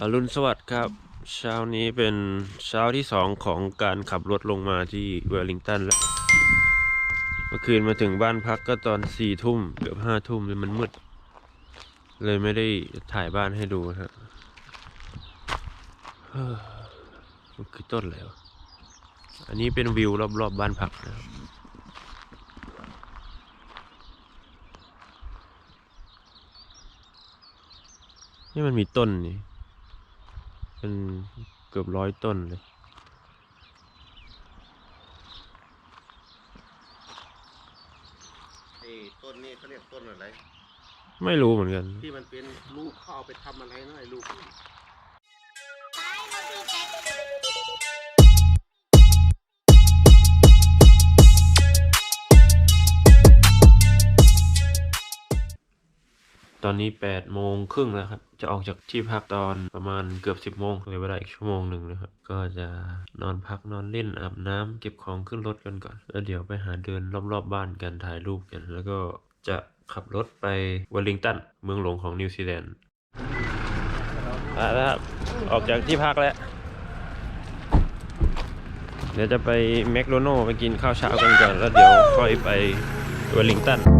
อรุณสวัสดิ์ครับ เช้านี้เป็นเช้าที่สองของการขับรถลงมาที่เวลลิงตันแล้ว เมื่อคืนมาถึงบ้านพักก็ตอนสี่ทุ่มเกือบห้าทุ่มเลยมันมืด เลยไม่ได้ถ่ายบ้านให้ดูนะครับเฮ้อมันคือต้นอะไรวะอันนี้เป็นวิวรอบๆบบ้านพักนะครับนี่มันมีต้นนี่ เป็นเกือบร้อยต้นเลยไอ้ต้นนี้เขาเรียกต้นอะไร ไม่รู้เหมือนกัน ที่มันเป็นลูกเขาเอาไปทำอะไรนะไอ้ลูก ตอนนี้แปดโมงครึ่งแล้วครับ จะออกจากที่พักตอนประมาณเกือบสิบโมงเหลือเวลาอีกชั่วโมงหนึ่งนะครับ ก็จะนอนพักนอนเล่นอาบน้ำเก็บของขึ้นรถกันก่อน แล้วเดี๋ยวไปหาเดินรอบๆบบ้านกันถ่ายรูปกัน แล้วก็จะขับรถไปวอลลิงตัน เมืองหลวงของนิวซีแลนด์แล้วครับออกจากที่พักแล้ว เดี๋ยวจะไปแมคโดนัลล์ไปกินข้าวเช้ากันก่อน แล้วเดี๋ยวค่อยไปวอลลิงตัน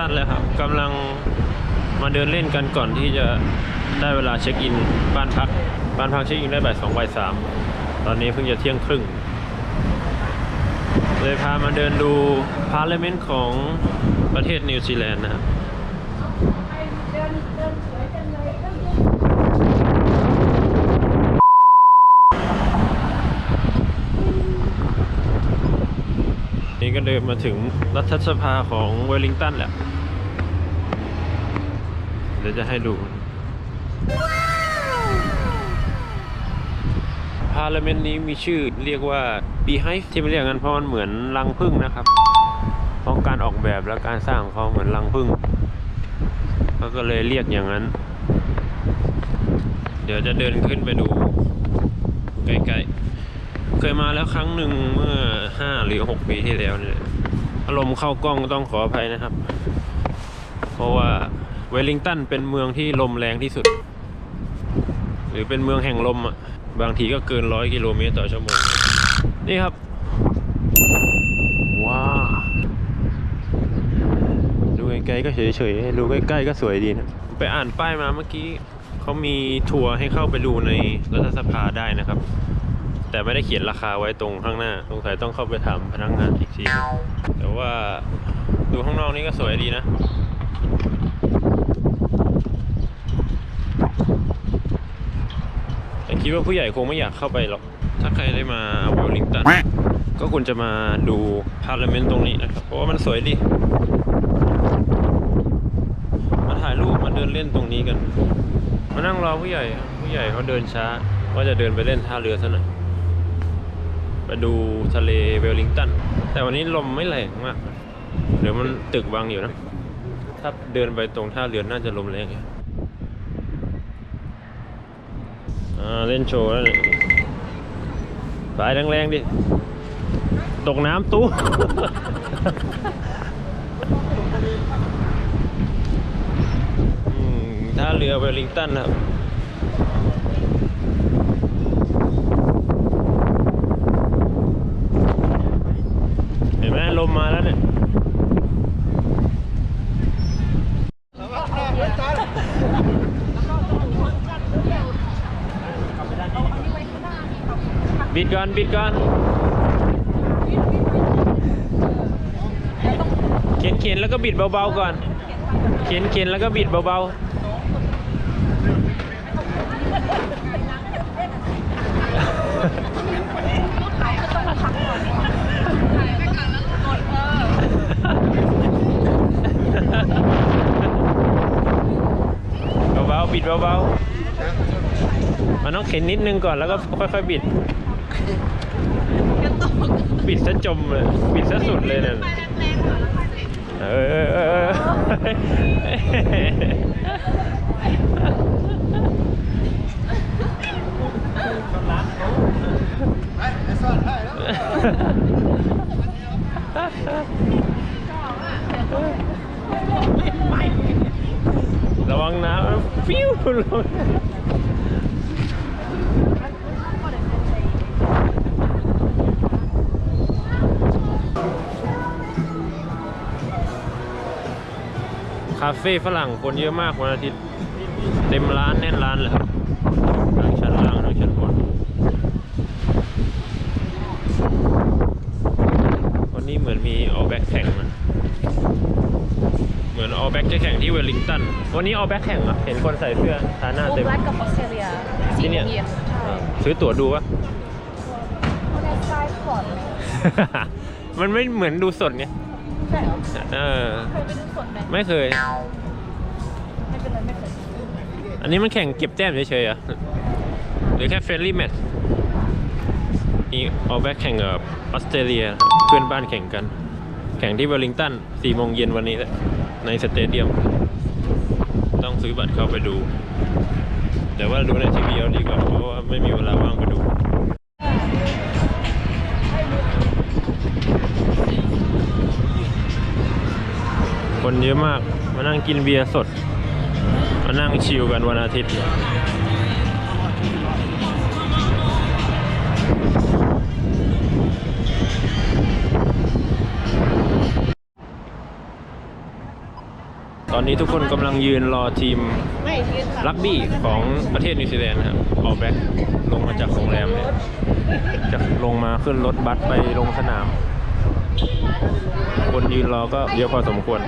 ตันแล้วครับกำลังมาเดินเล่นกันก่อนที่จะได้เวลาเช็คอินบ้านพัก บ้านพักเช็คอินได้บ่ายสองบ่ายสามตอนนี้เพิ่งจะเที่ยงครึ่ง เลยพามาเดินดูพาร์เลเมนต์ของประเทศนิวซีแลนด์นะครับ นี่ก็ เดินมาถึงรัฐสภาของเวลลิงตันแหละ เดี๋ยวจะให้ดู พาร์ลเมนต์นี้มีชื่อเรียกว่าบีไฮที่ไม่เรียกงันเพราะมันเหมือนรังผึ้งนะครับ เพราะการออกแบบและการสร้างของเขาเหมือนรังผึ้งเขาก็เลยเรียกอย่างนั้น เดี๋ยวจะเดินขึ้นไปดูใกล้ๆ เคยมาแล้วครั้งหนึ่งเมื่อห้าหรือหกปีที่แล้วเนี่ยอารมณ์เข้ากล้องต้องขออภัยนะครับ เพราะว่าเวลลิงตันเป็นเมืองที่ลมแรงที่สุด หรือเป็นเมืองแห่งลมอะบางทีก็เกินร้อยกิโลเมตรต่อชั่วโมง นี่ครับ ว้าดูไกลๆก็เฉยๆดูใกล้ๆก็สวยดีนะ ไปอ่านป้ายมาเมื่อกี้เขามีทัวร์ให้เข้าไปดูในรัฐสภาได้นะครับ แต่ไม่ได้เขียนราคาไว้ตรงข้างหน้าสงสัยต้องเข้าไปถามพนักงานอีกทีแต่ว่าดูข้างนอกนี่ก็สวยดีนะแต่คิดว่าผู้ใหญ่คงไม่อยากเข้าไปหรอก ถ้าใครได้มาเวลลิงตันก็ควรจะมาดูพาร์ลเมนต์ตรงนี้นะครับ เพราะว่ามันสวยดี มาถ่ายรูปมาเดินเล่นตรงนี้กัน มานั่งรอผู้ใหญ่ ผู้ใหญ่เขาเดินช้า ก็จะเดินไปเล่นท่าเรือซะหน่อย ไปดูทะเลเวลลิงตัน แต่วันนี้ลมไม่แรงมากเดี๋ยวมันตึกบังอยู่นะ ถ้าเดินไปตรงท่าเรือน่าจะลมแรงอยู่เล่นโชว์แล้วเนี่ยสายแรงๆดิ ตกน้ำตู้ ท่าเรือเวลลิงตันครับ เห็นไหมลมมาแล้วเนี่ย บิด ก่อนบิดก่อนเข็นเข็นแล้วก็บิดเบาๆก่อน เข็นเข็นแล้วก็บิดเบาๆเบาๆบิดเบาๆมันต้องเข็นนิดนึงก่อนแล้วก็ค่อยๆบิด บิดซะจมเลยบิดซะสุดเลยเนี่ยเออเออเออเออระวังนะฟิวลง เฟ่ฝรั่งคนเยอะมากวันอาทิตย์ เต็มร้านแน่นร้านเลยครับทั้งชั้นล่างทั้งชั้นบนวันนี้เหมือนมีออแบ็กแข่งนะเหมือนออแบ็กจะแข่งที่เวลลิงตัน วันนี้ออแบ็กแข่งอะ เห็นคนใส่เสื้อทาหน้าโอเต็มแบล็กกับออสเตรเลียที่เนี่ยสีใช่ซื้อตั๋วดูวะในซ้ายก่อนมันไม่เหมือนดูสดไง ใช่เหรอเออเคยไปดูสดไหมไม่เคย ไม่เป็นไรไม่เคยอันนี้มันแข่งเก็บแต้มเฉยๆอะหรือแค่เฟรนลี่แมตช์นี่ออแบ็กแข่งกับออสเตรเลียเพื่อนบ้านแข่งกัน แข่งที่เวลลิงตัน4โมงเย็นวันนี้แหละในสเตเดียม ต้องซื้อบัตรเข้าไปดู แต่ว่าดูในทีวีเอาดีกว่าเพราะว่าไม่มีเวลาว่างไปดู คนเยอะมาก มานั่งกินเบียร์สด มานั่งชิลกันวันอาทิตย์ตอนนี้ทุกคนกำลังยืนรอทีมรักบี้ของประเทศนิวซีแลนด์ครับออกแบ็คลงมาจากโรงแรมเนี่ยจะลงมาขึ้นรถบัสไปลงสนาม คนยืนรอก็เยอะพอสมควร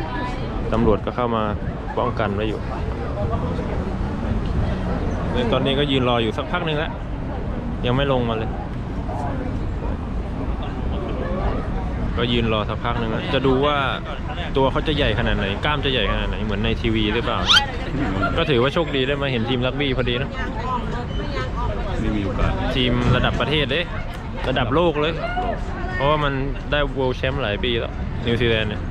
ตำรวจก็เข้ามาป้องกันไว้อยู่ในตอนนี้ก็ยืนรออยู่สักพักหนึ่งแล้ว ยังไม่ลงมาเลย ก็ยืนรอสักพักหนึ่งแล้วจะดูว่าตัวเขาจะใหญ่ขนาดไหน กล้ามจะใหญ่ขนาดไหน เหมือนในทีวีหรือเปล่า ก็ถือว่าโชคดีได้มาเห็นทีมรักบี้พอดีนะรีวิวกันทีมระดับประเทศเลยระดับโลกเลยเพ ราะว่ามันได้ World Champ หลายปีแล้ว นิวซีแลนด์เนี่ย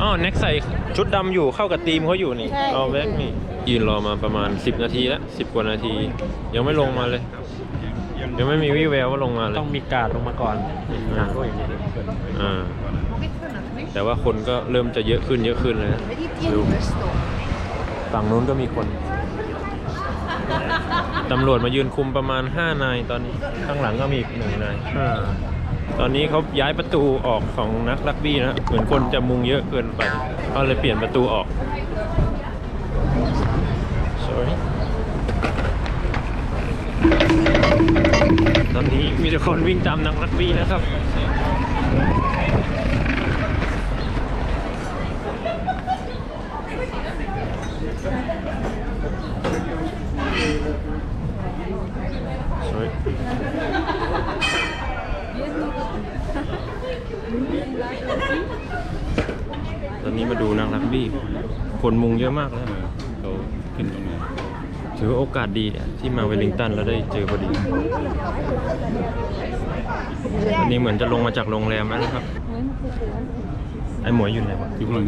อ๋อแน็กใส่ชุดดำอยู่เข้ากับทีมเขาอยู่นี่เอาแบ็กนี่ยืนรอมาประมาณ 10 นาทีแล้ว10 กว่านาที ยังไม่ลงมาเลย ยังไม่มีวี่แววว่าลงมาเลยต้องมีการดลงมาก่อนอ่าก็อย่างนี้อ่า แต่ว่าคนก็เริ่มจะเยอะขึ้นเยอะขึ้นเลยนะดูฝั่งนู้นก็มีคน ตำรวจมายืนคุมประมาณ 5 นายตอนนี้ข้างหลังก็มีอีกหนึ่งนายอ่าตอนนี้เขาย้ายประตูออกของนักรักบี้นะเหมือนคนจะมุงเยอะเกินไปก็เลยเปลี่ยนประตูออก sorry ตอนนี้มีแต่คนวิ่งตามนักรักบี้นะครับ sorry ตอนนี้มาดูนักรักบี้ คนมุงเยอะมากแล้วเขาขึ้นตรงนี้ถือว่าโอกาสดีเนี่ยที่มาเวลลิงตันแล้วได้เจอพอดีวันนี้เหมือนจะลงมาจากโรงแรมแล้วนะครับ ไอ้หมวยอยู่ไหนวะอยู่ข้างหลัง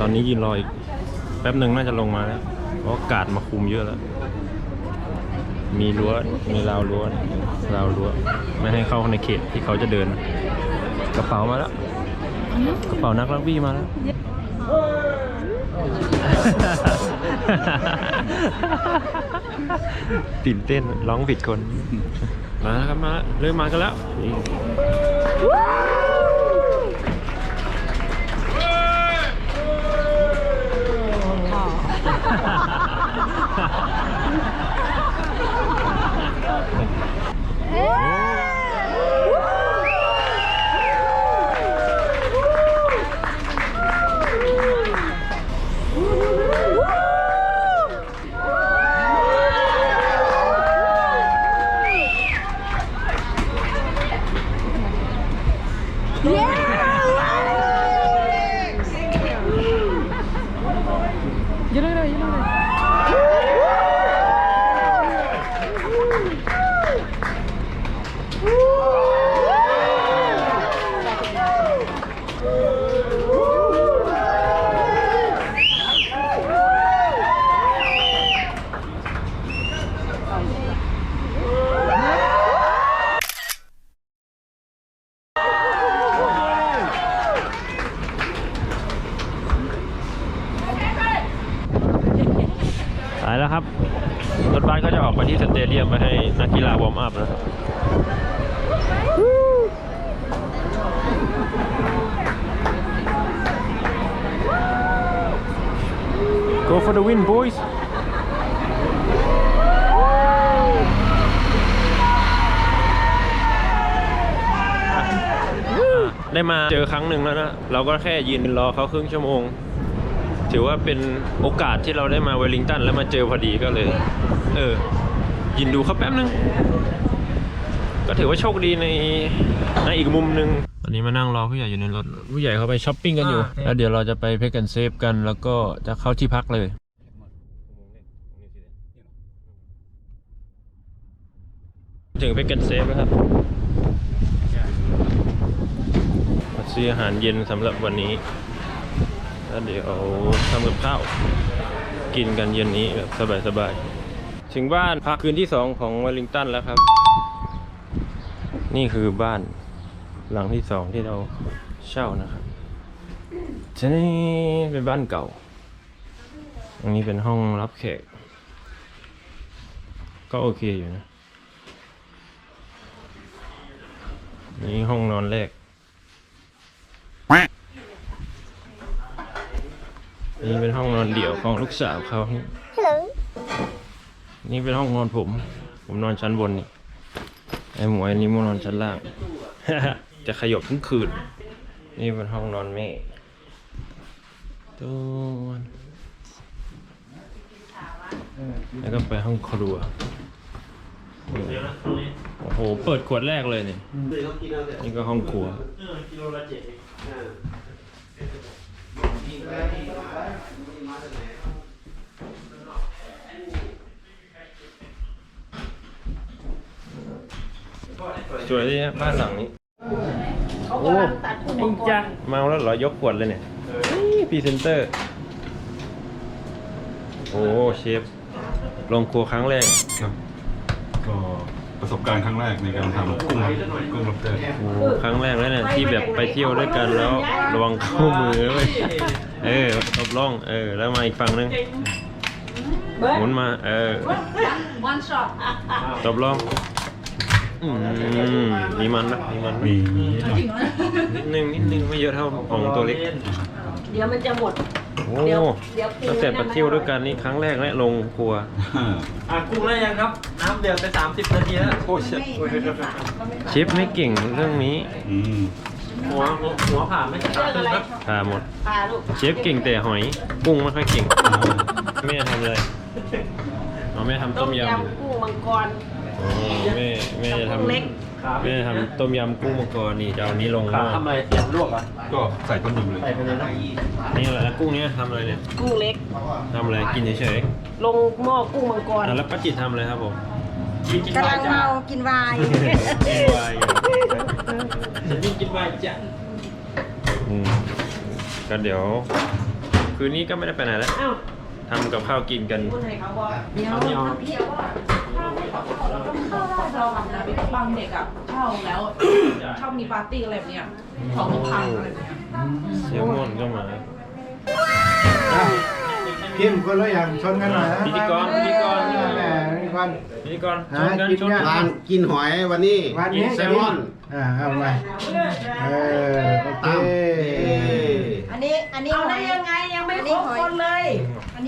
ตอนนี้ยืนรออีก แป๊บหนึ่งน่าจะลงมาแล้ว เพราะกาดมาคุมเยอะแล้ว มีรั้วมีราวรั้วราวรั้วไม่ให้เข้าในเขตที่เขาจะเดิน กระเป๋ามาแล้ว กระเป๋านักลักบี้มาแล้วตื่นเต้นร้องผิดคน มาแล้วครับมาเริ่มมากันแล้ว Yeah! แล้วครับ รถบัสก็จะออกไปที่สเตเดียมไปให้นักกีฬาวอร์มอัพนะครับ Go for the win, boys. ได้มาเจอครั้งหนึ่งแล้วนะ เราก็แค่ยืนรอเขาครึ่งชั่วโมง ถือว่าเป็นโอกาสที่เราได้มาเวลลิงตันแล้วมาเจอพอดีก็เลย เออ ยินดูเขาแป๊บนึง ก็ถือว่าโชคดีในในอีกมุมหนึ่งตอนนี้มานั่งรอผู้ใหญ่อยู่ในรถ ผู้ใหญ่เขาไปช้อปปิ้งกันอยู่ แล้วเดี๋ยวเราจะไปเพกกันเซฟกัน แล้วก็จะเข้าที่พักเลยถึงเพกกันเซฟแล้วครับมาซื้ออาหารเย็นสำหรับวันนี้ แล้วเดี๋ยวทำกับข้าวกินกันเย็นนี้แบบสบายๆ ถึงบ้านพักคืนที่สองของวอลิงตันแล้วครับ นี่คือบ้านหลังที่สองที่เราเช่านะครับจะนี่เป็นบ้านเก่า อันนี้เป็นห้องรับแขก ก็โอเคอยู่นะ นี่ห้องนอนแรก นี่เป็นห้องนอนเดี่ยวของลูกสาวเขานี่นี่เป็นห้องนอนผม ผมนอนชั้นบนนี่ ไอ้หมวยนี่มานอนชั้นล่าง จะขยบทั้งคืน นี่เป็นห้องนอนแม่ตัวแล้วก็ไปห้องครัว โอ้โห เปิดขวดแรกเลยเนี่ยนี่ก็ห้องครัว สวยดีนะบ้านหลังนี้ เขากำลังตัดผู้มังกรเมาแล้วเหรอยกขวดเลยเนี่ยพรีเซนเตอร์ โอ้เชฟ ลงครัวครั้งแรก ครับ ก็ ประสบการณ์ครั้งแรกในการทำกุ้งกุ้งลอบสเตอร์โอ้ครั้งแรกเลยเนี่ยที่แบบไปเที่ยวด้วยกันแล้วระวังเข้ามือเลยเออตบล่องเออแล้วมาอีกฝั่งนึงหมุนมา เออ one shot ตบล่องอืมมีมันนะมีมันนะมีนิดหน่อย นิดนึงนิดนึงไม่เยอะเท่าของตัวเล็ก เดี๋ยวมันจะหมด โอ้เดี๋ยวเดี๋ยวปรุงตั้งแต่ไปเที่ยวด้วยกันนี่ครั้งแรกและลงครัว อะกุ้งได้ยังครับ น้ำเดือดไป 30 นาทีแล้วโอ้เชฟเชฟไม่เก่งเรื่องนี้อืมหัวหัวหัวผ่าไม่ตัดขึ้นครับผ่าหมดพาลูกเชฟเก่งแต่หอยกุ้งไม่ค่อยเก่งแม่ทำอะไรเอาแม่ทำต้มยกุ้งมังกรำอ๋อแม่แม่จะทกุ้งเล็กำแม่ทำต้มยำกุ้งมังกรนี่จะเอานี้ลงหขาม้อทำอะไรเตรียมลวกอะก็ใส่ต้นยำเลยใส่ไปเลยนะนี่แหละแล้วกุ้งเนี้ยทำอะไรเนี่ยกุ้งเล็กทำอะไรกินเฉยลงหม้อกุ้งมังกรๆอะแล้วป้าจิตทำอะไรครับผมกินกินกำไปลังจ้าเมากินไวน์กินวายอยู่ฉันกินกินไปจ้ะอืมก็เดี๋ยว คืนนี้ก็ไม่ได้ไปไหนแล้วอ้าว ทำกับข้าวกินกันคนไหนเขาบอกเดี๋ยวเดี๋ยวเราแบบนะบางเด็กอะเช่าแล้วชอบมีปาร์ตี้อะไรแบบเนี้ยของพังอะไรแบบเนี้ยเซลมอนก็มากินคนละอย่างชนกันหน่อยนะพิธีกรพิธีกรแหมพิธีกรพิธีกรชนกันกินชนยากกัร้านกินหอยวันนี้วันนี้แซลมอนอ่าเอาไปเออตั้มอันนี้อันนี้เอาได้ยังไงยังไม่ครบคนเลย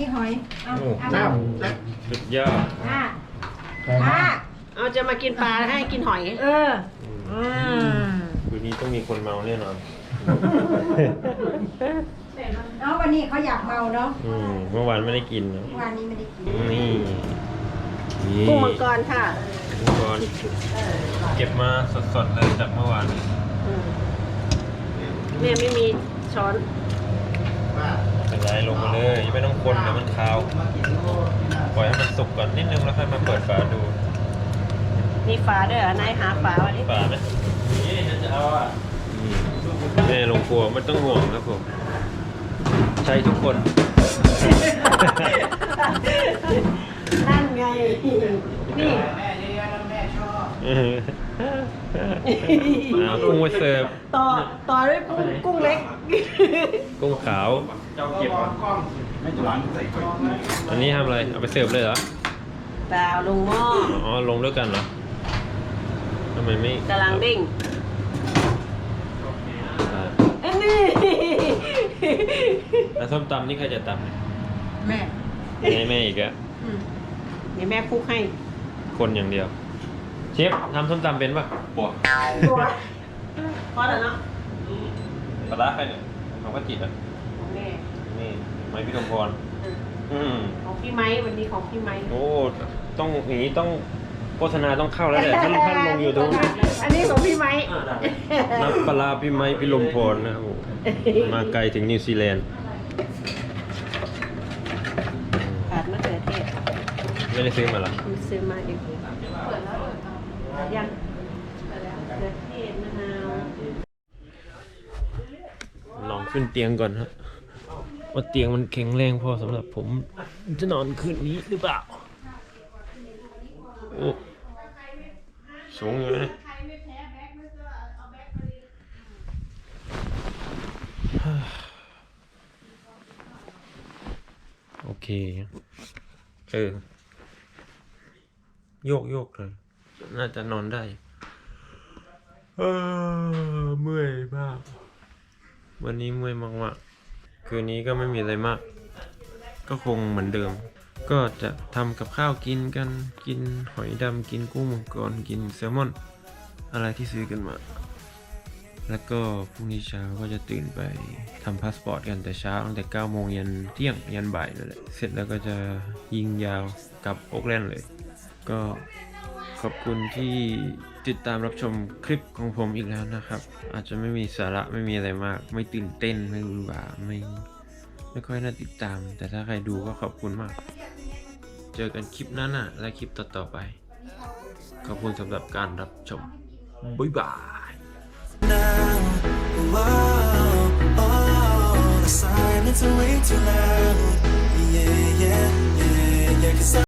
อันนี้หอยเอาโอ้เอาน้สุดยอดอะำใส่อะเอาจะมากินปลาให้กินหอย เอออืมคืนนี้ต้องมีคนเมาแน่นอนเนาะวันนี้เขาอยากเมาเนาะอืมเมื่อวานไม่ได้กินนะวันนี้ไม่ได้กินนี่นี่กุ้งมังกรค่ะกุ้งมังกรเก็บมาสดๆเลยจากเมื่อวานอืมแม่ไม่มีช้อน เป็นไรลงมาเลยยังไม่ต้องคนเดี๋ยวมันคาวปล่อยให้มันสุกก่อนนิดนึงแล้วค่อยมาเปิดฝาดูมีฝาด้วยเหรอนายหาฝาวันนี้ฝาไหมนี่ฉันจะเอาอะแม่ลงครัวไม่ต้องห่วงครับผมใช้ทุกคน นั่นไงนี่เอออ่ากุ้งไว้เสิร์ฟต่อต่อด้วยกุ้งกุ้งเล็ก กุ้งขาวเจ้าเก็บก่อนให้ร้านใส่ไฟอันนี้ทำอะไร เอาไปเสิร์ฟเลยเหรอดาวลงหม้ออ๋อลงด้วยกันเหรอทำไมไม่กำลังเด้งอ่าเอ้ยนี่แล้วส้มตำนี่ใครจะตแม่ำให้แม่อีกอะอืมเดี๋ยวแม่คลุกให้คนอย่างเดียว เชฟทำส้มตำเป็นปะปัวพอแล้วเนาะปลาร้าใครเนี่ยของป้าจิตอะของแม่นี่ ไม้พี่กำพรอืมอืมของพี่ไม้วันนี้ของพี่ไม้โอ้ต้องอย่างนี้ต้องโฆษณาต้องเข้าแล้วแหละท่านท่านลงอยู่ตรงอันนี้ของพี่ไม้นักปลาร้าพี่ไม้พี่ลมพรนะครับผมมาไกลถึงนิวซีแลนด์ขาดมะเขือเทศไม่ได้ซื้อมาเหรอคุณซื้อมาเองยังมะเขือเทศมะนาวลองขึ้นเตียงก่อนฮะ ว่าเตียงมันแข็งแรงพอสำหรับผมจะนอนคืนนี้หรือเปล่า โอ้สูงอยู่นะโอเค เออ โยกโยกเลย น่าจะนอนได้ เออเมื่อยมาก วันนี้เมื่อยมากมากๆ คืนนี้ก็ไม่มีอะไรมาก ก็คงเหมือนเดิม ก็จะทำกับข้าวกินกันกินหอยดำกินกุ้งมังกรกินแซลมอน อะไรที่ซื้อกันมา แล้วก็พรุ่งนี้เช้าก็จะตื่นไปทำพาสปอร์ตกันแต่เช้าตั้งแต่9โมงยันเที่ยงยันบ่ายนั่นแหละเสร็จแล้วก็จะยิงยาวกลับโอ๊กแลนด์เลย ก็ขอบคุณที่ ติดตามรับชมคลิปของผมอีกแล้วนะครับ อาจจะไม่มีสาระไม่มีอะไรมาก ไม่ตื่นเต้นไม่รุนหวาไม่ไม่ค่อยน่าติดตาม แต่ถ้าใครดูก็ขอบคุณมาก เจอกันคลิปหนั้นน่ะและคลิปต่อๆไป ขอบคุณสำหรับการรับชม บ๊ายบาย silence are way too loud. Yeah, yeah, yeah, yeah. 'cause I